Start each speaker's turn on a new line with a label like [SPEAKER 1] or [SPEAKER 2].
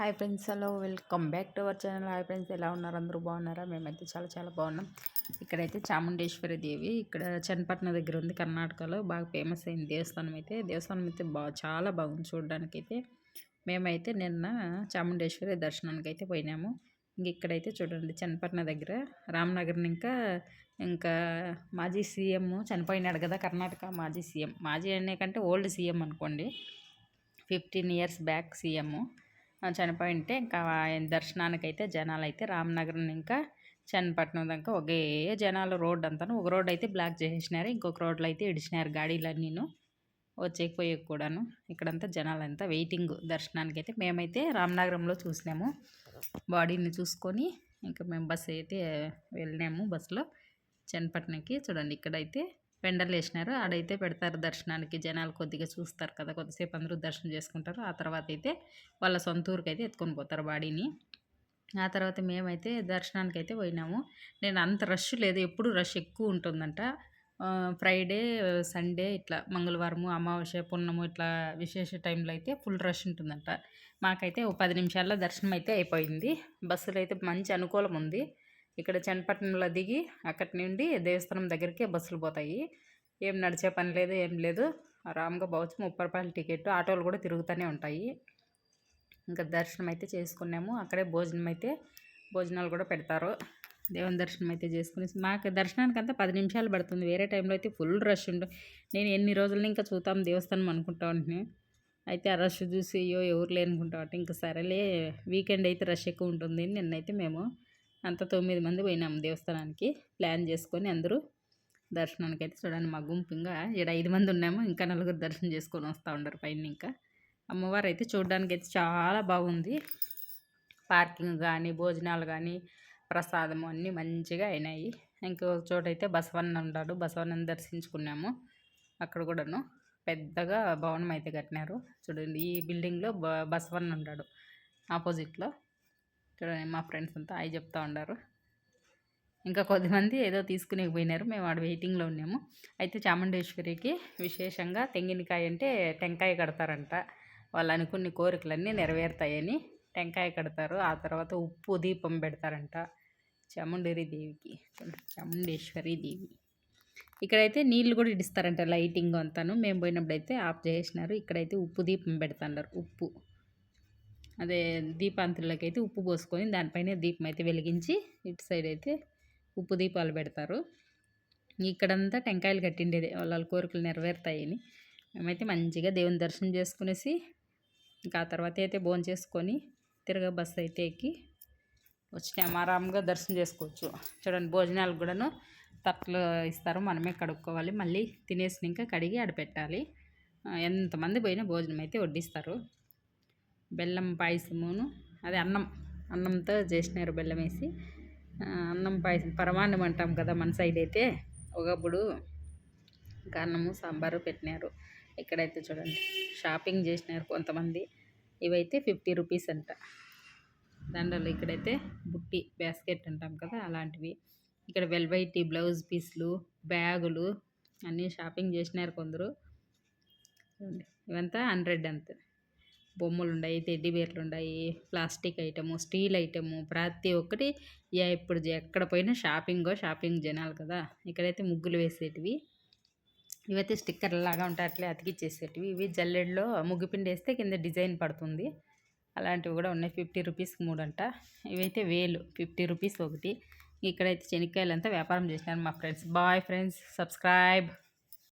[SPEAKER 1] Hi friends hello welcome back to our channel. Hi friends ఎలా ఉన్నారు? అందరూ బాగున్నారా? మేమైతే చాలా చాలా బాగున్నాం. ఇక్కడైతే చాముండేశ్వరి దేవి ఇక్కడ చన్నపట్నం దగ్గర ఉంది కర్ణాటకలో. బాగా ఫేమస్ అయింది దేవస్థానం అయితే. దేవస్థానం అయితే బా చాలా బాగుంది చూడడానికి అయితే మేమైతే నిన్న చాముండేశ్వరి దర్శనానికి అయితే పోయినాము. ఇంక ఇక్కడైతే చూడండి చన్నపట్నం దగ్గర రామ్నగర్ని ఇంకా ఇంకా మాజీ సీఎం చనిపోయినాడు కదా కర్ణాటక మాజీ సీఎం. మాజీ అనే కంటే ఓల్డ్ సీఎం అనుకోండి. Fifteen years back CM. చనిపోయి ఉంటే ఇంకా దర్శనానికి అయితే జనాలు అయితే రామనగరం ఇంకా చన్నపట్నం దాకా ఒకే జనాలు రోడ్ అంతా ఒక రోడ్ అయితే బ్లాక్ చేసేసినారు ఇంకొక రోడ్లో అయితే ఇడిచినారు గాడీలన్నీను. వచ్చేకపోయే కూడాను. ఇక్కడంతా జనాలు అంతా వెయిటింగ్ దర్శనానికి అయితే మేమైతే రామనగరంలో చూసినాము. బాడీని చూసుకొని ఇంకా మేము బస్సు అయితే వెళ్ళినాము బస్సులో. చన్నపట్నంకి చూడండి ఇక్కడైతే పెండలు వేసినారు. ఆడైతే పెడతారు దర్శనానికి. జనాలు కొద్దిగా చూస్తారు కదా కొద్దిసేపు అందరూ దర్శనం చేసుకుంటారు. ఆ తర్వాత అయితే వాళ్ళ సొంత ఊరికి అయితే ఎత్తుకొని పోతారు బాడీని. ఆ తర్వాత మేమైతే దర్శనానికి అయితే పోయినాము. నేను అంత రష్ లేదు. ఎప్పుడు రష్ ఎక్కువ ఉంటుందంట. ఫ్రైడే సండే ఇట్లా మంగళవారము అమావాస్య పున్నము ఇట్లా విశేష టైంలో అయితే ఫుల్ రష్ ఉంటుందంట. మాకైతే ఓ పది నిమిషాల్లో దర్శనం అయితే అయిపోయింది. బస్సులో అయితే మంచి అనుకూలం ఉంది. ఇక్కడ చన్నపట్నంలో దిగి అక్కడి నుండి దేవస్థానం దగ్గరికి బస్సులు పోతాయి. ఏం నడిచే పని లేదు ఏం లేదు. ఆరామ్గా పోవచ్చు ముప్పై రూపాయల టికెట్ ఆటోలు కూడా తిరుగుతూనే ఉంటాయి. ఇంకా దర్శనం అయితే చేసుకున్నాము. అక్కడే భోజనం అయితే భోజనాలు కూడా పెడతారు. దేవుని దర్శనం అయితే చేసుకుని మాకు దర్శనానికి అంతా పది నిమిషాలు పడుతుంది. వేరే టైంలో అయితే ఫుల్ రష్ ఉండు. నేను ఎన్ని రోజులు ఇంకా చూద్దాం దేవస్థానం అనుకుంటా ఉంటున్నాను అయితే ఆ రష్ చూసి అయ్యో ఎవరు లేనుకుంటా ఉంటే. ఇంకా సరేలే వీకెండ్ అయితే రష్ ఎక్కువ ఉంటుంది. నిన్నైతే మేము అంత తొమ్మిది మంది పోయినాము దేవస్థానానికి ప్లాన్ చేసుకొని అందరూ దర్శనానికి అయితే చూడండి మా గుంపు ఇంకా ఇక్కడ ఐదు మంది ఉన్నాము ఇంకా నలుగురు దర్శనం చేసుకొని వస్తూ ఉండరు పైన ఇంకా. అమ్మవారు అయితే చూడడానికి అయితే చాలా బాగుంది. పార్కింగ్ కానీ భోజనాలు కానీ ప్రసాదము అన్నీ మంచిగా అయినాయి. ఇంకో చోట అయితే బసవన్న ఉన్నాడు బసవన్నని దర్శించుకున్నాము. అక్కడ కూడాను పెద్దగా భవనం అయితే కట్టినారు. చూడండి ఈ బిల్డింగ్లో బ బసవన్న ఉన్నాడు. ఆపోజిట్లో చూడండి మా ఫ్రెండ్స్ అంతా అవి చెప్తా ఉన్నారు ఇంకా కొద్దిమంది ఏదో తీసుకుని పోయినారు మేము ఆడ వెయిటింగ్లో ఉన్నాము. అయితే చాముండేశ్వరికి విశేషంగా తెంగినకాయ అంటే టెంకాయ కడతారంట. వాళ్ళు అనుకున్న కోరికలన్నీ నెరవేరుతాయని టెంకాయ కడతారు. ఆ తర్వాత ఉప్పు దీపం పెడతారంట చాముండేరి దేవికి చాముండేశ్వరి దేవి. ఇక్కడైతే నీళ్ళు కూడా ఇడిస్తారంట లైటింగ్ అంతాను. మేము పోయినప్పుడు అయితే ఆఫ్ చేసినారు ఇక్కడైతే ఉప్పు దీపం పెడతాన్నారు ఉప్పు. అదే దీపాంతులకి అయితే ఉప్పు పోసుకొని దానిపైన దీపం అయితే వెలిగించి ఇటు సైడ్ అయితే ఉప్పు దీపాలు పెడతారు. ఇక్కడంతా టెంకాయలు కట్టిండేది. వాళ్ళ కోరికలు నెరవేరుతాయని. మేమైతే మంచిగా దేవుని దర్శనం చేసుకునేసి ఇంకా ఆ తర్వాత అయితే భోజనం చేసుకొని తిరగ బస్సు అయితే ఎక్కి వచ్చినాము ఆరామ్గా దర్శనం చేసుకోవచ్చు. చూడండి భోజనాలు కూడాను తట్లు ఇస్తారు. మనమే కడుక్కోవాలి. మళ్ళీ తినేసినాక కడిగి ఆడపెట్టాలి. ఎంతమంది పోయినా భోజనం అయితే వడ్డిస్తారు. బెల్లం పాయసమును అదే అన్నం అన్నంతో చేసినారు బెల్లం వేసి. అన్నం పాయసం పరమాన్నం అంటాం కదా మన సైడ్ అయితే. ఒకప్పుడు ఇంకా అన్నము సాంబారు పెట్టినారు. ఇక్కడైతే చూడండి షాపింగ్ చేసినారు కొంతమంది. ఇవైతే ఫిఫ్టీ రూపీస్ అంట. దండలు ఇక్కడైతే బుట్టి బాస్కెట్ అంటాం కదా అలాంటివి. ఇక్కడ వెల్వైటీ బ్లౌజ్ పీస్లు బ్యాగులు అన్నీ షాపింగ్ చేసినారు కొందరు. ఇవంతా హండ్రెడ్ అంతే. బొమ్మలు ఉన్నాయి టెడ్డీ బేర్లు ఉన్నాయి ప్లాస్టిక్ ఐటము స్టీల్ ఐటము ప్రతి ఒక్కటి ఇప్పుడు ఎక్కడ పోయినా షాపింగో షాపింగ్ జనాలు కదా ఇక్కడైతే ముగ్గులు వేసేటివి. ఇవైతే స్టిక్కర్లు లాగా ఉంటాయి అట్లే అతికిచ్చేసేటివి. ఇవి జల్లెడలో ముగ్గుపిండి వేస్తే కింద డిజైన్ పడుతుంది. అలాంటివి కూడా ఉన్నాయి. ఫిఫ్టీ రూపీస్కి మూడు అంట ఇవైతే వేలు. ఫిఫ్టీ రూపీస్ ఒకటి. ఇక్కడైతే చెనిక్కాయలంతా వ్యాపారం చేసినారు మా ఫ్రెండ్స్. Bye friends. సబ్స్క్రైబ్.